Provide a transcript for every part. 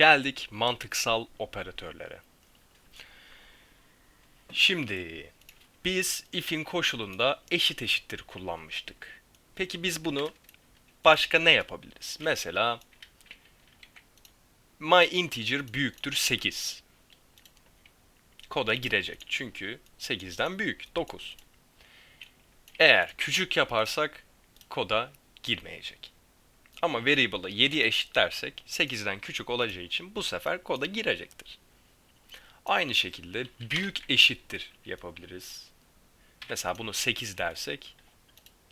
Geldik mantıksal operatörlere. Şimdi biz if'in koşulunda eşit eşittir kullanmıştık. Peki biz bunu başka ne yapabiliriz? Mesela my integer büyüktür 8. Koda girecek. Çünkü 8'den büyük 9. Eğer küçük yaparsak koda girmeyecek. Ama variable'ı 7'ye eşit dersek 8'den küçük olacağı için bu sefer koda girecektir. Aynı şekilde büyük eşittir yapabiliriz. Mesela bunu 8 dersek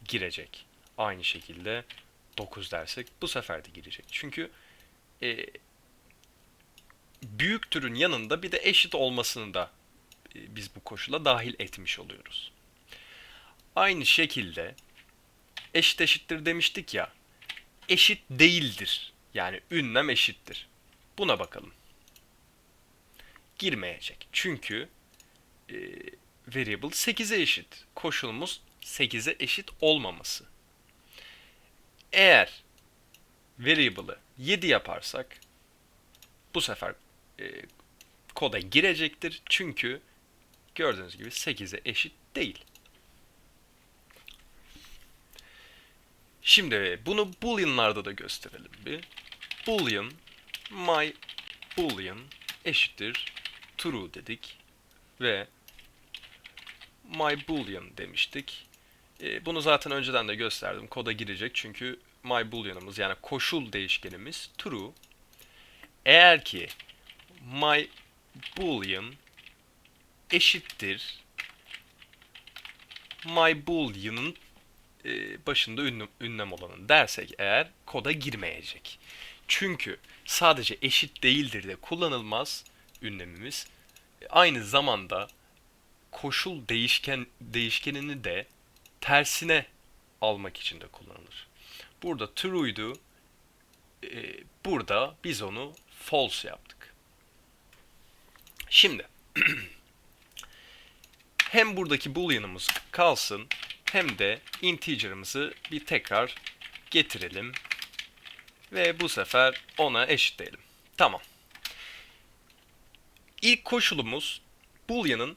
girecek. Aynı şekilde 9 dersek bu sefer de girecek. Çünkü e, büyük türün yanında bir de eşit olmasını da e, biz bu koşula dahil etmiş oluyoruz. Aynı şekilde eşit eşittir demiştik ya eşit değildir. Yani ünlem eşittir. Buna bakalım. Girmeyecek. Çünkü e, variable 8'e eşit. Koşulumuz 8'e eşit olmaması. Eğer variable'ı 7 yaparsak bu sefer e, koda girecektir. Çünkü gördüğünüz gibi 8'e eşit değil. Şimdi bunu boolean'larda da gösterelim bir. Boolean my boolean eşittir true dedik ve my boolean demiştik. E, bunu zaten önceden de gösterdim. Koda girecek çünkü my boolean'ımız yani koşul değişkenimiz true. Eğer ki my boolean eşittir my boolean'ın e, başında ünlem, ünlem olanın dersek eğer koda girmeyecek. Çünkü sadece eşit değildir de kullanılmaz ünlemimiz. Aynı zamanda koşul değişken değişkenini de tersine almak için de kullanılır. Burada true'ydu. E, burada biz onu false yaptık. Şimdi hem buradaki boolean'ımız kalsın hem de integer'ımızı bir tekrar getirelim. Ve bu sefer ona eşitleyelim. Tamam. İlk koşulumuz boolean'ın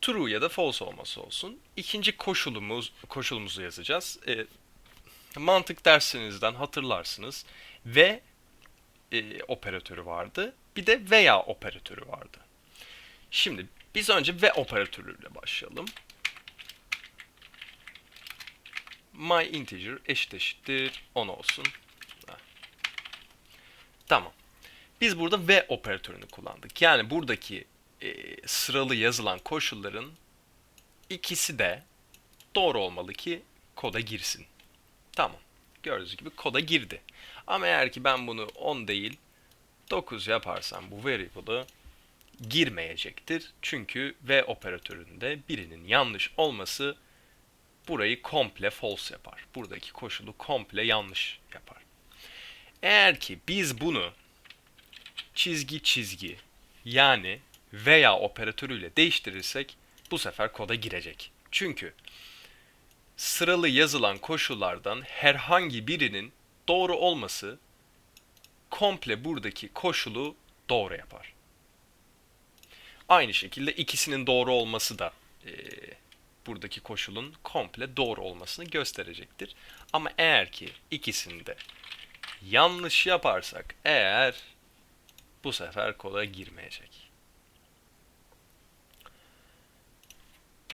true ya da false olması olsun. İkinci koşulumuz koşulumuzu yazacağız. E, mantık dersinizden hatırlarsınız. Ve e, operatörü vardı. Bir de veya operatörü vardı. Şimdi biz önce ve operatörüyle başlayalım. My integer eşit eşittir 10 olsun. Tamam. Biz burada ve operatörünü kullandık. Yani buradaki e, sıralı yazılan koşulların ikisi de doğru olmalı ki koda girsin. Tamam. Gördüğünüz gibi koda girdi. Ama eğer ki ben bunu 10 değil 9 yaparsam bu variable'ı girmeyecektir. Çünkü ve operatöründe birinin yanlış olması burayı komple false yapar. Buradaki koşulu komple yanlış yapar. Eğer ki biz bunu çizgi çizgi yani veya operatörüyle değiştirirsek bu sefer koda girecek. Çünkü sıralı yazılan koşullardan herhangi birinin doğru olması komple buradaki koşulu doğru yapar. Aynı şekilde ikisinin doğru olması da e, buradaki koşulun komple doğru olmasını gösterecektir. Ama eğer ki ikisinde yanlış yaparsak eğer bu sefer koda girmeyecek.